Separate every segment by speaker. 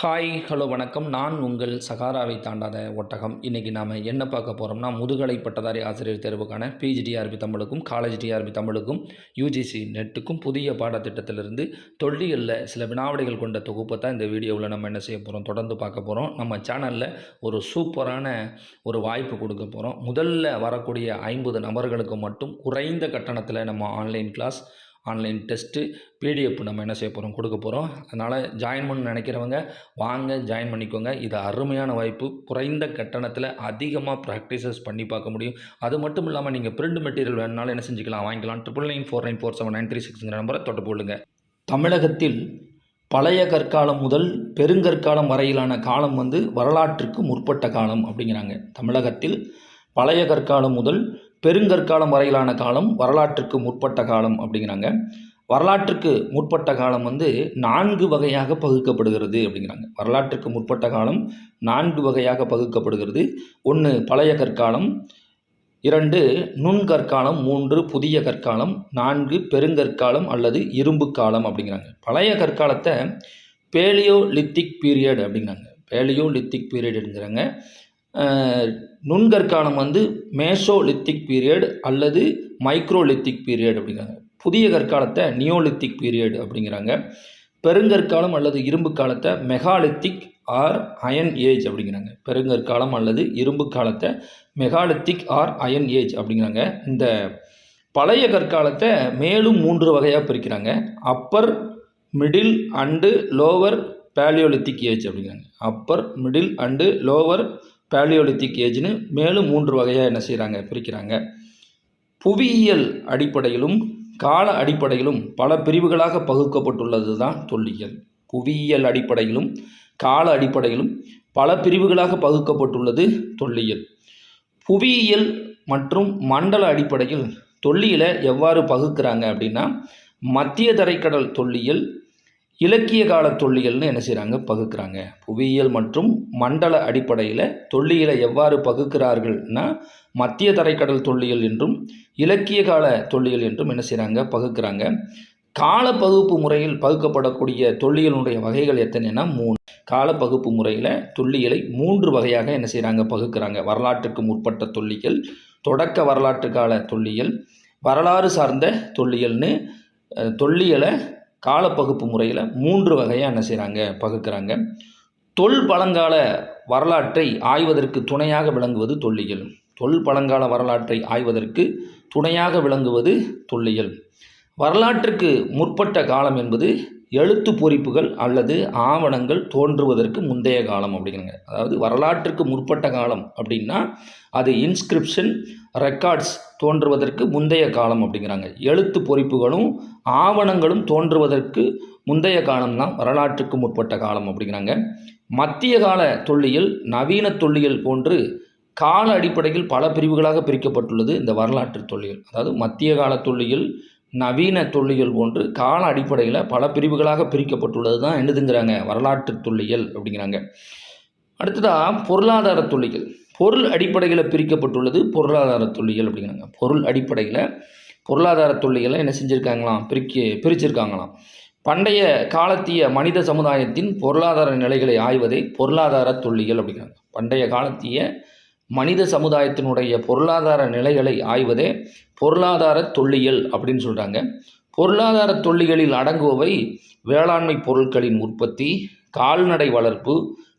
Speaker 1: Hi hello வணக்கம். நான் உங்கள் சகாராவை தாண்டாத ஒட்டகம். இன்றைக்கி நாம் என்ன பார்க்க போகிறோம்னா முதுகலை பட்டதாரி ஆசிரியர் தேர்வுக்கான பிஜிடிஆர்பி தமிழுக்கும் காலேஜ் டிஆர்பி தமிழுக்கும் யூஜிசி நெட்டுக்கும் புதிய பாடத்திட்டத்திலிருந்து தொல்லியலில் சில வினாவிடைகள் கொண்ட தொகுப்பை தான் இந்த வீடியோவில் நம்ம என்ன செய்ய போகிறோம் தொடர்ந்து பார்க்க போகிறோம் நம்ம சேனலில் ஒரு சூப்பரான ஒரு வாய்ப்பு கொடுக்க போகிறோம் முதல்ல வரக்கூடிய ஐம்பது நபர்களுக்கு மட்டும் குறைந்த கட்டணத்தில் நம்ம online class online test PDF நம்ம என்ன செய்ய போகிறோம் கொடுக்க போகிறோம் அதனால் ஜாயின் பண்ண நினைக்கிறவங்க வாங்க ஜாயின் பண்ணிக்கோங்க. இது அருமையான வாய்ப்பு. குறைந்த கட்டணத்தில் அதிகமாக ப்ராக்டிசஸ் பண்ணி பார்க்க முடியும். அது மட்டும் இல்லாமல் நீங்கள் பிரிண்ட் மெட்டீரியல் வேணுனாலும் என்ன செஞ்சுக்கலாம்? வாங்கிக்கலாம். Triple nine four nine four seven nine three சிக்ஸ்ங்கிற நம்பரை தொட்டு போடுங்க. தமிழகத்தில் பழைய கற்காலம் முதல் பெருங்கற்காலம் வரையிலான காலம் வந்து வரலாற்றுக்கு முற்பட்ட காலம் அப்படிங்கிறாங்க. தமிழகத்தில் பழைய கற்காலம் முதல் பெருங்கற்காலம் வரையிலான காலம் வரலாற்றுக்கு முற்பட்ட காலம் அப்படிங்கிறாங்க. வரலாற்றுக்கு முற்பட்ட காலம் வந்து நான்கு வகையாக பகுக்கப்படுகிறது அப்படிங்கிறாங்க. வரலாற்றுக்கு முற்பட்ட காலம் நான்கு வகையாக பகுக்கப்படுகிறது. ஒன்று பழைய கற்காலம். இரண்டு நுண்கற்காலம். மூன்று புதிய கற்காலம். நான்கு பெருங்கற்காலம் அல்லது இரும்பு காலம் அப்படிங்கிறாங்க. பழைய கற்காலத்தை பேலியோலித்திக் பீரியட் அப்படிங்கிறாங்க. பேலியோலித்திக் பீரியடுங்கிறாங்க நுண்கற்காலம் வந்து மேசோலித்திக் பீரியட் அல்லது மைக்ரோலித்திக் பீரியட் அப்படிங்கிறாங்க. புதிய கற்காலத்தை நியோலித்திக் பீரியட் அப்படிங்கிறாங்க. பெருங்கற்காலம் அல்லது இரும்பு காலத்தை மெகாலித்திக் ஆர் அயன் ஏஜ் அப்படிங்கிறாங்க. பெருங்கற்காலம் அல்லது இரும்பு காலத்தை மெகாலித்திக் ஆர் அயன் ஏஜ் அப்படிங்கிறாங்க. இந்த பழைய கற்காலத்தை மேலும் மூன்று வகையாக பிரிக்கிறாங்க. Upper middle and lower paleolithic age அப்படிங்கிறாங்க. Upper middle and lower paleolithic ஏஜ்னு மேலும் மூன்று வகையாக என்ன செய்கிறாங்க பிரிக்கிறாங்க. புவியியல் அடிப்படையிலும் கால அடிப்படையிலும் பல பிரிவுகளாக பகுக்கப்பட்டுள்ளது தான் தொல்லியல். புவியியல் அடிப்படையிலும் கால அடிப்படையிலும் பல பிரிவுகளாக பகுக்கப்பட்டுள்ளது தொல்லியல். புவியியல் மற்றும் மண்டல அடிப்படையில் தொல்லியலை எவ்வாறு பகுக்கிறாங்க அப்படின்னா மத்திய தரைக்கடல் தொல்லியல் இலக்கிய கால தொல்லியல்னு என்ன செய்கிறாங்க பகுக்கிறாங்க. புவியியல் மற்றும் மண்டல அடிப்படையில் தொல்லியலை எவ்வாறு பகுக்கிறார்கள்னா மத்திய தரைக்கடல் தொல்லியல் என்றும் இலக்கிய கால தொல்லியல் என்றும் என்ன செய்கிறாங்க பகுக்கிறாங்க. கால பகுப்பு முறையில் பகுக்கப்படக்கூடிய தொல்லியலுடைய வகைகள் எத்தனைனா மூணு. கால பகுப்பு முறையில் தொல்லியலை மூன்று வகையாக என்ன செய்கிறாங்க பகுக்கிறாங்க. வரலாற்றுக்கு முற்பட்ட தொல்லியல் தொடக்க வரலாற்று கால தொல்லியல் வரலாறு சார்ந்த தொல்லியல்னு தொல்லியலை காலப்பகுப்பு முறையில் மூன்று வகையாக என்ன செய்கிறாங்க பகுக்கிறாங்க. தொல் பழங்கால வரலாற்றை ஆய்வதற்கு துணையாக விளங்குவது தொல்லியல். தொல் பழங்கால வரலாற்றை ஆய்வதற்கு துணையாக விளங்குவது தொல்லியல். வரலாற்றுக்கு முற்பட்ட காலம் என்பது எழுத்து பொறிப்புகள் அல்லது ஆவணங்கள் தோன்றுவதற்கு முந்தைய காலம் அப்படிங்கிறாங்க. அதாவது வரலாற்றுக்கு முற்பட்ட காலம் அப்படின்னா அது இன்ஸ்கிரிப்ஷன் ரெக்கார்ட்ஸ் தோன்றுவதற்கு முந்தைய காலம் அப்படிங்கிறாங்க. எழுத்து பொறிப்புகளும் ஆவணங்களும் தோன்றுவதற்கு முந்தைய காலம்தான் வரலாற்றுக்கு முற்பட்ட காலம் அப்படிங்கிறாங்க. மத்திய கால தொல்லியல் நவீன தொல்லியல் போன்று கால அடிப்படையில் பல பிரிவுகளாக பிரிக்கப்பட்டுள்ளது இந்த வரலாற்று தொல்லியல். அதாவது மத்திய கால தொல்லியல் நவீன தொல்லியல் போன்று கால அடிப்படையில் பல பிரிவுகளாக பிரிக்கப்பட்டுள்ளது தான் என்னதுங்கிறாங்க. வரலாற்று தொல்லியல் அப்படிங்கிறாங்க. அடுத்ததாக பொருளாதார தொல்லியல். பொருள் அடிப்படையில் பிரிக்கப்பட்டுள்ளது பொருளாதார தொல்லியல் அப்படிங்கிறாங்க. பொருள் அடிப்படையில் பொருளாதார தொல்லியலை என்ன செஞ்சுருக்காங்களாம்? பிரிக்க பிரிச்சிருக்காங்களாம். பண்டைய காலத்திய மனித சமுதாயத்தின் பொருளாதார நிலைகளை ஆய்வதை பொருளாதார தொல்லியல் அப்படிங்கிறாங்க. பண்டைய காலத்திய மனித சமுதாயத்தினுடைய பொருளாதார நிலைகளை ஆய்வதே பொருளாதார தொல்லியல் அப்படின்னு சொல்கிறாங்க பொருளாதார தொல்லிகளில் அடங்குபவை வேளாண்மை பொருட்களின் உற்பத்தி கால்நடை வளர்ப்பு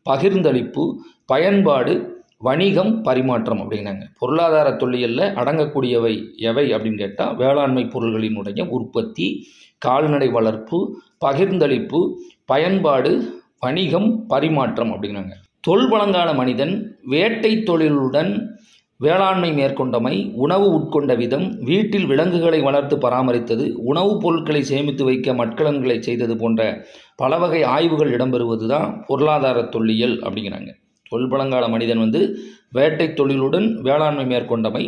Speaker 1: பகிர்ந்தளிப்பு பயன்பாடு வணிகம் பரிமாற்றம் அப்படிங்கிறாங்க பொருளாதார தொல்லியலில் அடங்கக்கூடியவை எவை அப்படின்னு கேட்டால் வேளாண்மை பொருள்களினுடைய உற்பத்தி கால்நடை வளர்ப்பு பகிர்ந்தளிப்பு பயன்பாடு வணிகம் பரிமாற்றம் அப்படிங்கிறாங்க தொல்பழங்கால மனிதன் வேட்டை தொழிலுடன் வேளாண்மை மேற்கொண்டமை உணவு உட்கொண்ட விதம் வீட்டில் விலங்குகளை வளர்த்து பராமரித்தது உணவுப் பொருட்களை சேமித்து வைக்க மட்கலன்களை செய்தது போன்ற பல வகை ஆய்வுகள் இடம்பெறுவது தான் பொருளாதார தொல்லியல் அப்படிங்கிறாங்க. தொல்பழங்கால மனிதன் வந்து வேட்டை தொழிலுடன் வேளாண்மை மேற்கொண்டமை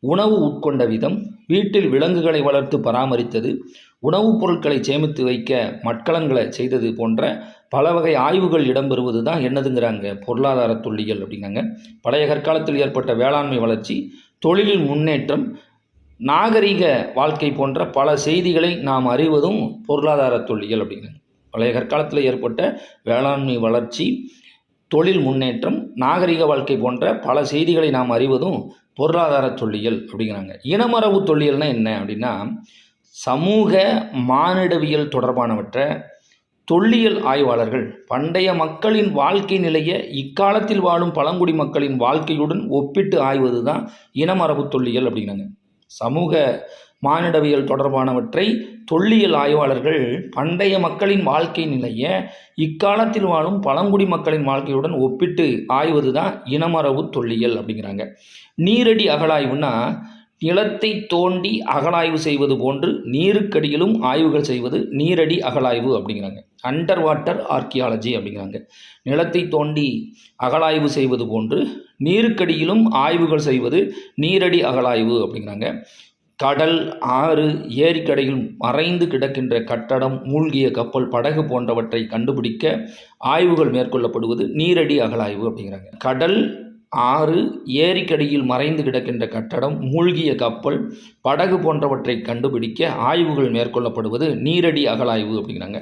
Speaker 1: உணவு உட்கொண்ட விதம் வீட்டில் விலங்குகளை வளர்த்து பராமரித்தது உணவுப் பொருட்களை சேமித்து வைக்க மட்கலங்களை செய்தது போன்ற பல வகை ஆய்வுகள் இடம்பெறுவது தான் என்னதுங்கிறாங்க பொருளாதார தொல்லியல் அப்படிங்கிறாங்க. பழைய கற்காலத்தில் ஏற்பட்ட வேளாண்மை வளர்ச்சி தொழிலில் முன்னேற்றம் நாகரிக வாழ்க்கை போன்ற பல செய்திகளை நாம் அறிவதும் பொருளாதார தொல்லியல் அப்படிங்கிறாங்க. பழைய கற்காலத்தில் ஏற்பட்ட வேளாண்மை வளர்ச்சி தொழில் முன்னேற்றம் நாகரிக வாழ்க்கை போன்ற பல செய்திகளை நாம் அறிவதும் பொருளாதார தொல்லியல் அப்படிங்கிறாங்க. இனமரபு தொல்லியல்னால் என்ன அப்படின்னா சமூக மானிடவியல் தொடர்பானவற்றை தொல்லியல் ஆய்வாளர்கள் பண்டைய மக்களின் வாழ்க்கை நிலையை இக்காலத்தில் வாழும் பழங்குடி மக்களின் வாழ்க்கையுடன் ஒப்பிட்டு ஆய்வது தான் இனமரபு தொல்லியல் அப்படிங்கிறாங்க சமூக மானிடவியல் தொடர்பானவற்றை தொல்லியல் ஆய்வாளர்கள் பண்டைய மக்களின் வாழ்க்கை நிலையை இக்காலத்தில் வாழும் பழங்குடி மக்களின் வாழ்க்கையுடன் ஒப்பிட்டு ஆய்வது தான் இனமரபு தொல்லியல் அப்படிங்கிறாங்க. நீரடி அகழாய்வுன்னா நிலத்தை தோண்டி அகழாய்வு செய்வது போன்று நீருக்கடியிலும் ஆய்வுகள் செய்வது நீரடி அகழாய்வு அப்படிங்கிறாங்க. அண்டர் வாட்டர் ஆர்கியாலஜி அப்படிங்கிறாங்க. நிலத்தை தோண்டி அகழாய்வு செய்வது போன்று நீருக்கடியிலும் ஆய்வுகள் செய்வது நீரடி அகழாய்வு அப்படிங்கிறாங்க. கடல் ஆறு ஏரிக்கடையில் மறைந்து கிடக்கின்ற கட்டடம் மூழ்கிய கப்பல் படகு போன்றவற்றை கண்டுபிடிக்க ஆய்வுகள் மேற்கொள்ளப்படுவது நீரடி அகழாய்வு அப்படிங்கிறாங்க. கடல் ஆறு ஏரிக்கடியில் மறைந்து கிடக்கின்ற கட்டடம் மூழ்கிய கப்பல் படகு போன்றவற்றை கண்டுபிடிக்க ஆய்வுகள் மேற்கொள்ளப்படுவது நீரடி அகலாய்வு அப்படிங்கிறாங்க.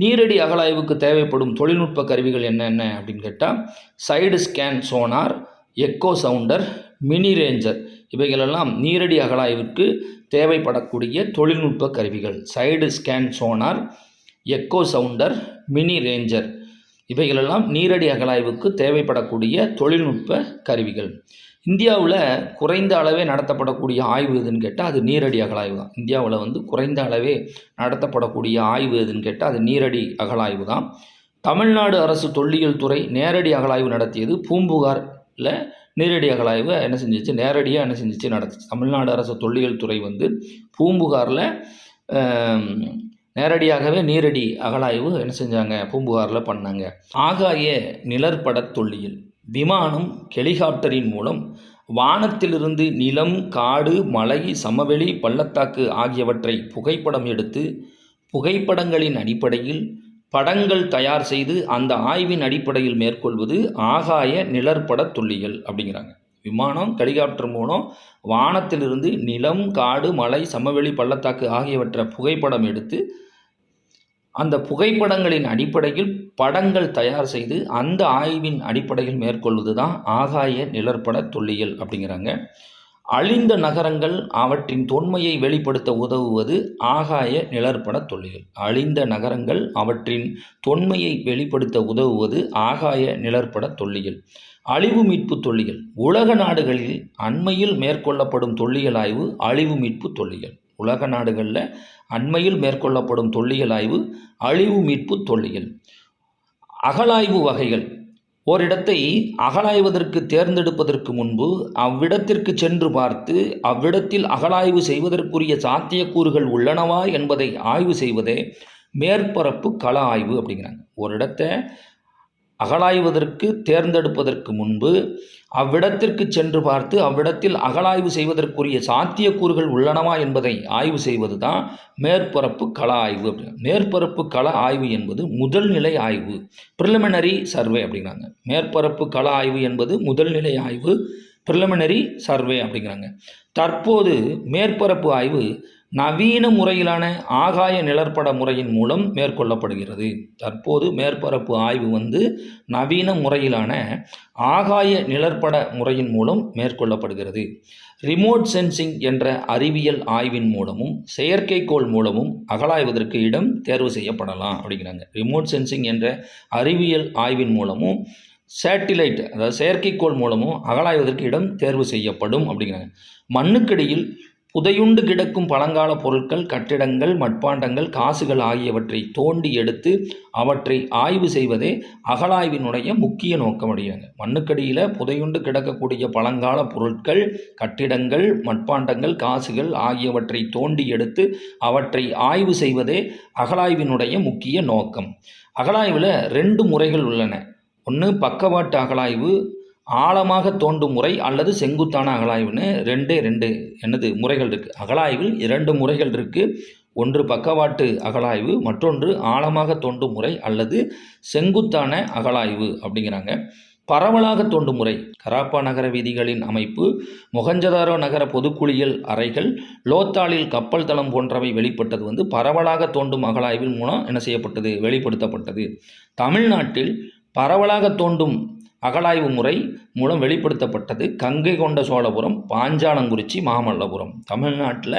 Speaker 1: நீரடி அகலாய்வுக்கு தேவைப்படும் தொழில்நுட்ப கருவிகள் என்னென்ன அப்படின்னு கேட்டால் side scan sonar echo sounder mini ranger. இவைகளெல்லாம் நீரடி அகலாய்விற்கு தேவைப்படக்கூடிய தொழில்நுட்ப கருவிகள். Side scan sonar echo sounder mini ranger. இவைகளெல்லாம் நீரடி அகழாய்வுக்கு தேவைப்படக்கூடிய தொழில்நுட்ப கருவிகள். இந்தியாவில் குறைந்த அளவே நடத்தப்படக்கூடிய ஆய்வு எதுன்னு கேட்டால் அது நீரடி அகழாய்வு தான். இந்தியாவில் வந்து குறைந்த அளவே நடத்தப்படக்கூடிய ஆய்வு எதுன்னு கேட்டால் அது நீரடி அகழாய்வு தான். தமிழ்நாடு அரசு தொல்லியல் துறை நேரடி அகழாய்வு நடத்தியது பூம்புகாரில் நேரடி அகழாய்வு என்ன செஞ்சிச்சு நேரடியாக என்ன செஞ்சிச்சு நடத்துச்சு. தமிழ்நாடு அரசு தொல்லியல் துறை வந்து பூம்புகாரில் நேரடியாகவே நீரடி அகழாய்வு என்ன செஞ்சாங்க? பூம்புகாரில் பண்ணாங்க. ஆகாய நிழற்பட தொல்லியல். விமானம் ஹெலிகாப்டரின் மூலம் வானத்திலிருந்து நிலம் காடு மலை சமவெளி பள்ளத்தாக்கு ஆகியவற்றை புகைப்படம் எடுத்து புகைப்படங்களின் அடிப்படையில் படங்கள் தயார் செய்து அந்த ஆய்வின் அடிப்படையில் மேற்கொள்வது ஆகாய நிழற்பட தொல்லியல் அப்படிங்கிறாங்க. விமானம் ஹெலிகாப்டர் மூலம் வானத்திலிருந்து நிலம் காடு மலை சமவெளி பள்ளத்தாக்கு ஆகியவற்றை புகைப்படம் எடுத்து அந்த புகைப்படங்களின் அடிப்படையில் படங்கள் தயார் செய்து அந்த ஆய்வின் அடிப்படையில் மேற்கொள்வது தான் ஆகாய நிழற்பட தொல்லியல் அப்படிங்கிறாங்க. அழிந்த நகரங்கள் அவற்றின் தொன்மையை வெளிப்படுத்த உதவுவது ஆகாய நிழற்பட தொல்லியல். அழிந்த நகரங்கள் அவற்றின் தொன்மையை வெளிப்படுத்த உதவுவது ஆகாய நிழற்பட தொல்லியல். அழிவு மீட்பு தொல்லியல். உலக நாடுகளில் அண்மையில் மேற்கொள்ளப்படும் தொல்லியல் ஆய்வு அழிவு மீட்பு தொல்லியல். உலக நாடுகளில் அண்மையில் மேற்கொள்ளப்படும் தொல்லியல் ஆய்வு அழிவு மீட்பு தொல்லியல். அகழாய்வு வகைகள். ஓரிடத்தை அகழாய்வதற்கு தேர்ந்தெடுப்பதற்கு முன்பு அவ்விடத்திற்கு சென்று பார்த்து அவ்விடத்தில் அகழாய்வு செய்வதற்குரிய சாத்தியக்கூறுகள் உள்ளனவா என்பதை ஆய்வு செய்வதே மேற்பரப்பு கள ஆய்வு அப்படிங்கிறாங்க. ஒரு இடத்தை அகழாய்வதற்கு தேர்ந்தெடுப்பதற்கு முன்பு அவ்விடத்திற்கு சென்று பார்த்து அவ்விடத்தில் அகழாய்வு செய்வதற்குரிய சாத்தியக்கூறுகள் உள்ளனவா என்பதை ஆய்வு செய்வது தான் மேற்பரப்பு கள ஆய்வு அப்படிங்க. மேற்பரப்பு கள ஆய்வு என்பது முதல்நிலை ஆய்வு ப்ரிலிமினரி சர்வே அப்படிங்கிறாங்க. மேற்பரப்பு கள ஆய்வு என்பது முதல்நிலை ஆய்வு ப்ரிலிமினரி சர்வே அப்படிங்கிறாங்க. தற்போது மேற்பரப்பு ஆய்வு நவீன முறையிலான ஆகாய நிழற்பட முறையின் மூலம் மேற்கொள்ளப்படுகிறது. தற்போது மேற்பரப்பு ஆய்வு வந்து நவீன முறையிலான ஆகாய நிழற்பட முறையின் மூலம் மேற்கொள்ளப்படுகிறது. ரிமோட் சென்சிங் என்ற அறிவியல் ஆய்வின் மூலமும் செயற்கைக்கோள் மூலமும் அகலாய்வதற்கு இடம் தேர்வு செய்யப்படலாம் அப்படிங்கிறாங்க. ரிமோட் சென்சிங் என்ற அறிவியல் ஆய்வின் மூலமும் சேட்டிலைட் அதாவது செயற்கைக்கோள் மூலமும் அகலாய்வதற்கு இடம் தேர்வு செய்யப்படும் அப்படிங்கிறாங்க. மண்ணுக்கடியில் புதையுண்டு கிடக்கும் பழங்கால பொருட்கள் கட்டிடங்கள் மட்பாண்டங்கள் காசுகள் ஆகியவற்றை தோண்டி எடுத்து அவற்றை ஆய்வு செய்வதே அகழாய்வினுடைய முக்கிய நோக்கம் அடைகிறாங்க மண்ணுக்கடியில் புதையுண்டு கிடக்கக்கூடிய பழங்கால பொருட்கள் கட்டிடங்கள் மட்பாண்டங்கள் காசுகள் ஆகியவற்றை தோண்டி எடுத்து அவற்றை ஆய்வு செய்வதே அகழாய்வினுடைய முக்கிய நோக்கம். அகழாய்வில் ரெண்டு முறைகள் உள்ளன. ஒன்று பக்கவாட்டு அகழாய்வு ஆழமாக தோண்டும் முறை அல்லது செங்குத்தான அகழாய்வுன்னு ரெண்டே ரெண்டு. என்னது? முறைகள் இருக்குது அகழாய்வில் இரண்டு முறைகள் இருக்குது ஒன்று பக்கவாட்டு அகழாய்வு மற்றொன்று ஆழமாக தோண்டும் முறை அல்லது செங்குத்தான அகழாய்வு அப்படிங்கிறாங்க. பரவலாக தோண்டும் முறை கராப்பா நகர வீதிகளின் அமைப்பு மொகஞ்சதாரோ நகர பொதுக்குளியல் அறைகள் லோத்தாலில் கப்பல் தளம் போன்றவை வெளிப்பட்டது வந்து பரவலாக தோண்டும் அகழாய்வின் மூலம் என்ன செய்யப்பட்டது? வெளிப்படுத்தப்பட்டது. தமிழ்நாட்டில் பரவலாக தோண்டும் அகழாய்வு முறை மூலம் வெளிப்படுத்தப்பட்டது. கங்கை கொண்ட சோழபுரம் பாஞ்சாலங்குறிச்சி மாமல்லபுரம். தமிழ்நாட்டில்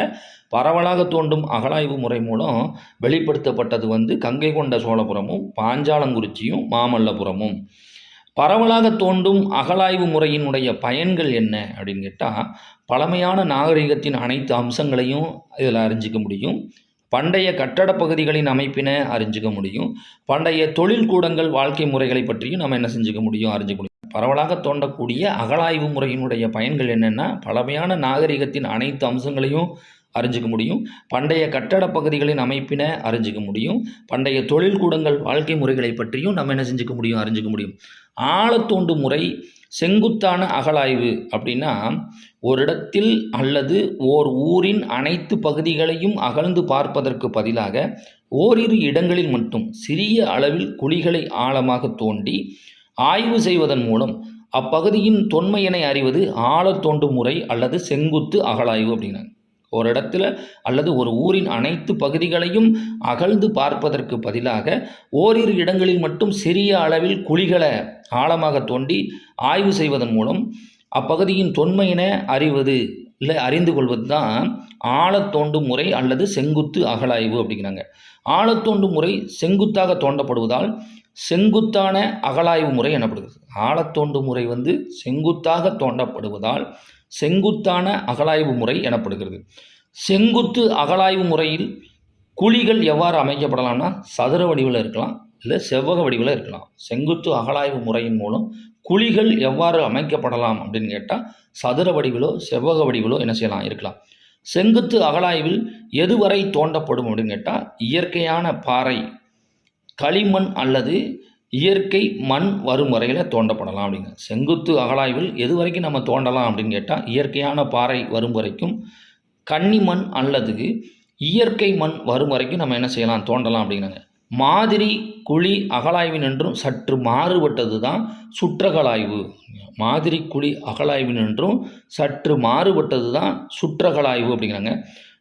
Speaker 1: பரவலாக தோண்டும் அகழாய்வு முறை மூலம் வெளிப்படுத்தப்பட்டது வந்து கங்கை கொண்ட சோழபுரமும் பாஞ்சாலங்குறிச்சியும் மாமல்லபுரமும். பரவலாக தோண்டும் அகழாய்வு முறையினுடைய பயன்கள் என்ன அப்படின்னு கேட்டால் பழமையான நாகரிகத்தின் அனைத்து அம்சங்களையும் இதில் அறிஞ்சிக்க முடியும். பண்டைய கட்டடப் பகுதிகளின் அமைப்பினை அறிஞ்சிக்க முடியும். பண்டைய தொழில் கூடங்கள் வாழ்க்கை முறைகளை பற்றியும் நம்ம என்ன செஞ்சுக்க முடியும் அறிஞ்சிக்க முடியும். பரவலாக தோண்டக்கூடிய அகழாய்வு முறையினுடைய பயன்கள் என்னென்னா பழமையான நாகரிகத்தின் அனைத்து அம்சங்களையும் அறிஞ்சிக்க முடியும். பண்டைய கட்டடப் பகுதிகளின் அமைப்பினை அறிஞ்சிக்க முடியும். பண்டைய தொழில் கூடங்கள் வாழ்க்கை முறைகளை பற்றியும் நம்ம என்ன செஞ்சுக்க முடியும் அறிஞ்சிக்க முடியும். ஆழத்தோண்டு முறை செங்குத்தான அகழாய்வு அப்படின்னா ஒரு இடத்தில் அல்லது ஓர் ஊரின் அனைத்து பகுதிகளையும் அகழ்ந்து பார்ப்பதற்கு பதிலாக ஓரிரு இடங்களில் மட்டும் சிறிய அளவில் குழிகளை ஆழமாக தோண்டி ஆய்வு செய்வதன் மூலம் அப்பகுதியின் தொன்மையினை அறிவது ஆழத்தோண்டு முறை அல்லது செங்குத்து அகழாய்வு அப்படின்னாங்க. ஒரு இடத்துல அல்லது ஒரு ஊரின் அனைத்து பகுதிகளையும் அகழ்ந்து பார்ப்பதற்கு பதிலாக ஓரிரு இடங்களில் மட்டும் சிறிய அளவில் குழிகளை ஆழமாக தோண்டி ஆய்வு செய்வதன் மூலம் அப்பகுதியின் தொன்மையினை அறிவது இல்லை அறிந்து கொள்வது தான் ஆழத்தோண்டு முறை அல்லது செங்குத்து அகழாய்வு அப்படிங்கிறாங்க. ஆழத்தோண்டு முறை செங்குத்தாக தோண்டப்படுவதால் செங்குத்தான அகழாய்வு முறை எனப்படுகிறது. ஆழத்தோண்டு முறை வந்து செங்குத்தாக தோண்டப்படுவதால் செங்குத்தான அகழாய்வு முறை எனப்படுகிறது. செங்குத்து அகழாய்வு முறையில் குழிகள் எவ்வாறு அமைக்கப்படலாம்னா சதுர வடிவில் இருக்கலாம் இல்லை செவ்வக வடிவில் இருக்கலாம். செங்குத்து அகழாய்வு முறையின் மூலம் குழிகள் எவ்வாறு அமைக்கப்படலாம் அப்படின்னு கேட்டால் சதுர வடிவிலோ செவ்வக வடிவிலோ என்ன செய்யலாம் இருக்கலாம். செங்குத்து அகழாய்வில் எதுவரை தோண்டப்படும் அப்படின்னு கேட்டால் இயற்கையான பாறை களிமண் அல்லது இயற்கை மண் வரும் வரையில் தோண்டப்படலாம் அப்படிங்க. செங்குத்து அகழாய்வில் எது வரைக்கும் நம்ம தோண்டலாம் அப்படின்னு கேட்டால் இயற்கையான பாறை வரும் வரைக்கும் கன்னி மண் அல்லது இயற்கை மண் வரும் வரைக்கும் நம்ம என்ன செய்யலாம் தோண்டலாம் அப்படிங்கிறாங்க மாதிரி குழி அகழாய்வினின்றும் சற்று மாறுபட்டது தான் சுற்றகலாய்வு. மாதிரி குழி அகழாய்வினின்றும் சற்று மாறுபட்டது தான் சுற்றகலாய்வு அப்படிங்கிறாங்க.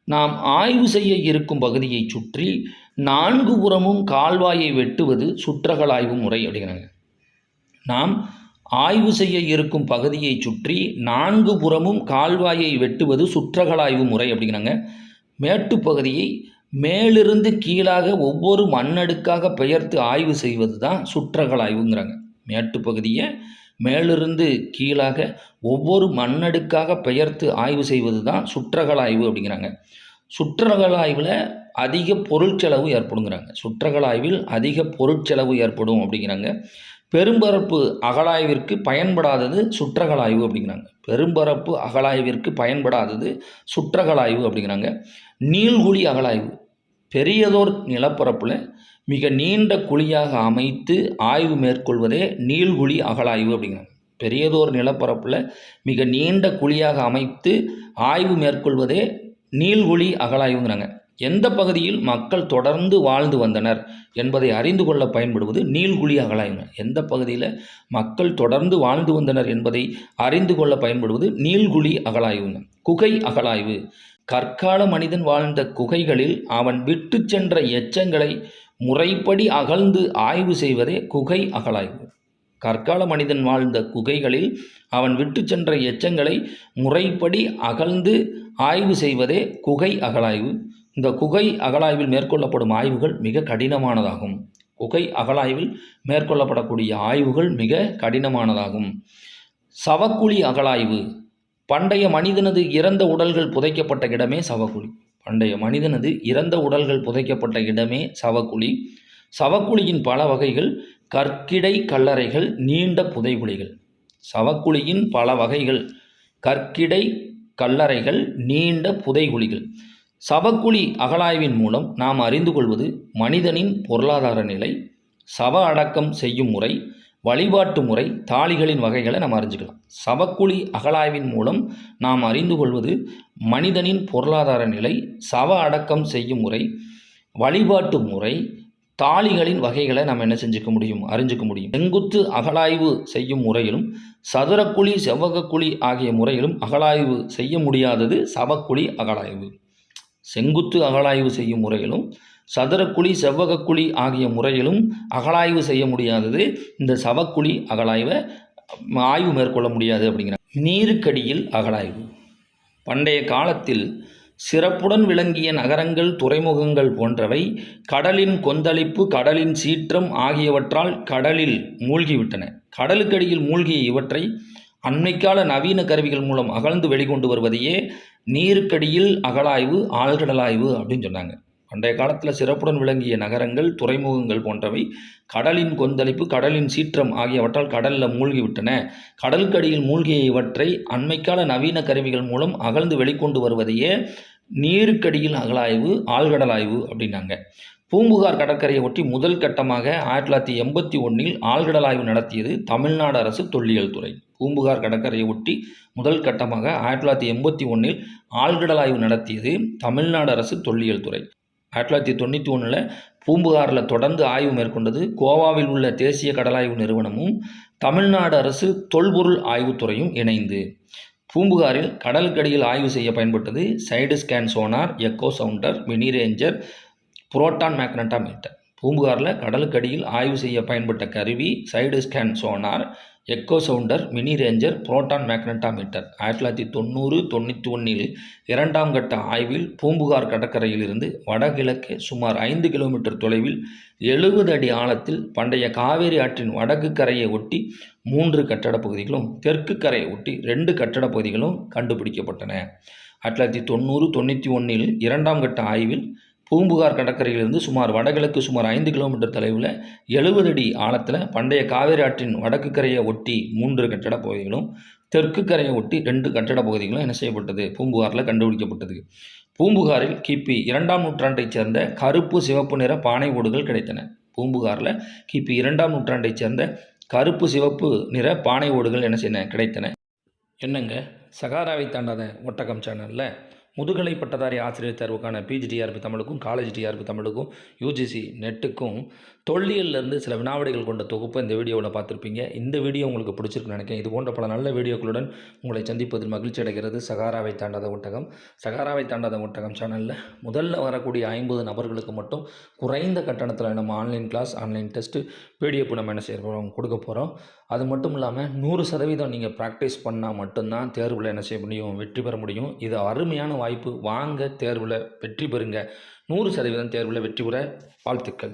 Speaker 1: நாம் ஆய்வு செய்ய இருக்கும் பகுதியை சுற்றி நான்கு புறமும் கால்வாயை வெட்டுவது சுற்றகலாய்வு முறை அப்படிங்கிறாங்க. நாம் ஆய்வு செய்ய இருக்கும் பகுதியை சுற்றி நான்கு புறமும் கால்வாயை வெட்டுவது சுற்றகலாய்வு முறை அப்படிங்கிறாங்க. மேட்டுப்பகுதியை மேலிருந்து கீழாக ஒவ்வொரு மண்ணடுக்காக பெயர்த்து ஆய்வு செய்வது தான் சுற்றகலாய்வுங்கிறாங்க மேட்டுப்பகுதியை மேலிருந்து கீழாக ஒவ்வொரு மண்ணடுக்காக பெயர்த்து ஆய்வு செய்வது தான் சுற்றகலாய்வு அப்படிங்கிறாங்க. சுற்றகலாய்வில் அதிக பொருட்செலவு ஏற்படுங்கிறாங்க. சுற்றகலாய்வில் அதிக பொருட்செலவு ஏற்படும் அப்படிங்கிறாங்க. பெரும்பரப்பு அகலாய்விற்கு பயன்படாதது சுற்றகலாய்வு அப்படிங்கிறாங்க. பெரும்பரப்பு அகலாய்விற்கு பயன்படாதது சுற்றகலாய்வு அப்படிங்கிறாங்க. நீள்குழி அகலாய்வு. பெரியதோர் நிலப்பரப்பில் மிக நீண்ட குழியாக அமைத்து ஆய்வு மேற்கொள்வதே நீள்குழி அகழாய்வு அப்படிங்கிறாங்க. பெரியதோர் நிலப்பரப்பில் மிக நீண்ட குழியாக அமைத்து ஆய்வு மேற்கொள்வதே நீள்குழி அகழாய்வுங்கிறாங்க எந்த பகுதியில் மக்கள் தொடர்ந்து வாழ்ந்து வந்தனர் என்பதை அறிந்து கொள்ள பயன்படுவது நீள்குழி அகழாய்வு எந்த பகுதியில் மக்கள் தொடர்ந்து வாழ்ந்து வந்தனர் என்பதை அறிந்து கொள்ள பயன்படுவது நீள்குழி அகழாய்வுங்க குகை அகழாய்வு கற்கால மனிதன் வாழ்ந்த குகைகளில் அவன் விட்டு சென்ற எச்சங்களை முறைப்படி அகழ்ந்து ஆய்வு செய்வதே குகை அகழாய்வு கற்கால மனிதன் வாழ்ந்த குகைகளில் அவன் விட்டு சென்ற எச்சங்களை முறைப்படி அகழ்ந்து ஆய்வு செய்வதே குகை அகழாய்வு இந்த குகை அகழாய்வில் மேற்கொள்ளப்படும் ஆய்வுகள் மிக கடினமானதாகும். குகை அகழாய்வில் மேற்கொள்ளப்படக்கூடிய ஆய்வுகள் மிக கடினமானதாகும். சவக்குழி அகழாய்வு பண்டைய மனிதனது இறந்த உடல்கள் புதைக்கப்பட்ட இடமே சவக்குழி. பண்டைய மனிதனது இறந்த உடல்கள் புதைக்கப்பட்ட இடமே சவக்குழி. சவக்குழியின் பல வகைகள் கற்கிடை கல்லறைகள் நீண்ட புதைகுழிகள். சவக்குழியின் பல வகைகள் கற்கிடை கல்லறைகள் நீண்ட புதைகுழிகள். சவக்குழி அகழாய்வின் மூலம் நாம் அறிந்து கொள்வது மனிதனின் பொருளாதார நிலை சவ அடக்கம் செய்யும் முறை வழிபாட்டு முறை தாளிகளின் வகைகளை நம்ம அறிஞ்சுக்கலாம். சவக்குழி அகழாய்வின் மூலம் நாம் அறிந்து கொள்வது மனிதனின் பொருளாதார நிலை சவ அடக்கம் செய்யும் முறை வழிபாட்டு முறை தாளிகளின் வகைகளை நம்ம என்ன செஞ்சுக்க முடியும்? அறிஞ்சுக்க முடியும். செங்குத்து அகழாய்வு செய்யும் முறையிலும் சதுரக்குழி செவ்வகக்குழி ஆகிய முறையிலும் அகழாய்வு செய்ய முடியாதது சவக்குழி அகழாய்வு. செங்குத்து அகழாய்வு செய்யும் முறையிலும் சதுரக்குழி செவ்வகக்குழி ஆகிய முறையிலும் அகழாய்வு செய்ய முடியாதது. இந்த சவக்குழி அகழாய்வை ஆய்வு மேற்கொள்ள முடியாது அப்படிங்கிற நீருக்கடியில் அகழாய்வு பண்டைய காலத்தில் சிறப்புடன் விளங்கிய நகரங்கள் துறைமுகங்கள் போன்றவை கடலின் கொந்தளிப்பு கடலின் சீற்றம் ஆகியவற்றால் கடலில் மூழ்கிவிட்டன. கடலுக்கடியில் மூழ்கிய இவற்றை அண்மைக்கால நவீன கருவிகள் மூலம் அகழ்ந்து வெளிக்கொண்டு வருவதையே நீருக்கடியில் அகழாய்வு ஆழ்கடலாய்வு அப்படின்னு சொன்னாங்க. பண்டைய காலத்தில் சிறப்புடன் விளங்கிய நகரங்கள் துறைமுகங்கள் போன்றவை கடலின் கொந்தளிப்பு கடலின் சீற்றம் ஆகியவற்றால் கடலில் மூழ்கிவிட்டன. கடலுக்கடியில் மூழ்கிய இவற்றை அண்மைக்கால நவீன கருவிகள் மூலம் அகழ்ந்து வெளிக்கொண்டு வருவதையே நீருக்கடியில் அகழாய்வு ஆழ்கடலாய்வு அப்படின்னாங்க. பூம்புகார் கடற்கரையை ஒட்டி முதல் கட்டமாக ஆயிரத்தி தொள்ளாயிரத்தி எண்பத்தி ஒன்றில் ஆழ்கடல் ஆய்வு நடத்தியது தமிழ்நாடு அரசு தொல்லியல் துறை. பூம்புகார் கடற்கரையை ஒட்டி முதல் கட்டமாக ஆயிரத்தி தொள்ளாயிரத்தி எண்பத்தி ஒன்றில் ஆழ்கடல் ஆய்வு நடத்தியது தமிழ்நாடு அரசு தொல்லியல் துறை. ஆயிரத்தி தொள்ளாயிரத்தி தொண்ணூற்றி ஒன்றில் பூம்புகாரில் தொடர்ந்து ஆய்வு மேற்கொண்டது கோவாவில் உள்ள தேசிய கடலாய்வு நிறுவனமும் தமிழ்நாடு அரசு தொல்பொருள் ஆய்வுத்துறையும் இணைந்து. பூம்புகாரில் கடலுக்கடியில் ஆய்வு செய்ய பயன்பட்டது side scan sonar echo sounder mini ranger proton magnetometer. பூம்புகாரில் கடலுக்கடியில் ஆய்வு செய்ய பயன்பட்ட கருவி side scan sonar echo sounder mini ranger proton magnetometer ஆயிரத்தி தொள்ளாயிரத்தி தொண்ணூறு தொண்ணூற்றி ஒன்றில் இரண்டாம் கட்ட ஆய்வில் பூம்புகார் கடற்கரையிலிருந்து வடகிழக்கே சுமார் ஐந்து கிலோமீட்டர் தொலைவில் எழுபது அடி ஆழத்தில் பண்டைய காவேரி ஆற்றின் வடக்கு கரையை ஒட்டி மூன்று கட்டடப் பகுதிகளும் தெற்கு கரையை ஒட்டி ரெண்டு கட்டடப் பகுதிகளும் கண்டுபிடிக்கப்பட்டன. ஆயிரத்தி தொள்ளாயிரத்தி தொண்ணூறு தொண்ணூற்றி ஒன்றில் இரண்டாம் கட்ட ஆய்வில் பூம்புகார் கடற்கரையிலிருந்து சுமார் வடகிழக்கு சுமார் ஐந்து கிலோமீட்டர் தொலைவில் எழுபது அடி ஆழத்தில் பண்டைய காவேரி ஆற்றின் வடக்கு கரையை ஒட்டி மூன்று கட்டிடப் பகுதிகளும் தெற்கு கரையை ஒட்டி ரெண்டு கட்டட பகுதிகளும் என்ன செய்யப்பட்டது? பூம்புகாரில் கண்டுபிடிக்கப்பட்டது. பூம்புகாரில் கிபி இரண்டாம் நூற்றாண்டைச் சேர்ந்த கருப்பு சிவப்பு நிற பானை ஓடுகள் கிடைத்தன. பூம்புகாரில் கிபி இரண்டாம் நூற்றாண்டைச் சேர்ந்த கருப்பு சிவப்பு நிற பானை ஓடுகள் என்ன செய்ய கிடைத்தன. என்னங்க? சகாராவை தாண்டாத ஒட்டகம் சேனலில் முதுகலை பட்டதாரி ஆசிரியர் தேர்வுக்கான பிஜி டிஆர்பி தமிழுக்கும் காலேஜ் டிஆர்பி தமிழுக்கும் யூஜிசி நெட்டுக்கும் தொல்லியல்லேருந்து சில வினாவிடைகள் கொண்ட தொகுப்பு இந்த வீடியோவில் பார்த்துருப்பீங்க. இந்த வீடியோ உங்களுக்கு பிடிச்சிருக்குன்னு நினைக்கிறேன். இது போன்ற பல நல்ல வீடியோக்களுடன் உங்களை சந்திப்பதில் மகிழ்ச்சி அடைகிறது சகாராவை தாண்டாத ஒட்டகம். சகாராவை தாண்டாத ஒட்டகம் சேனலில் முதல்ல வரக்கூடிய ஐம்பது நபர்களுக்கு மட்டும் குறைந்த கட்டணத்தில் நம்ம online class online test PDF நம்ம என்ன செய்ய போகிறோம் கொடுக்க போகிறோம் அது மட்டும் இல்லாமல் நூறு சதவீதம் நீங்கள் ப்ராக்டிஸ் பண்ணால் மட்டும்தான் தேர்வில் என்ன செய்ய முடியும் வெற்றி பெற முடியும். இது அருமையான வாய்ப்பு வாங்க தேர்வில் வெற்றி பெறுங்க. நூறு சதவீதம் தேர்வில் வெற்றி பெற வாழ்த்துக்கள்.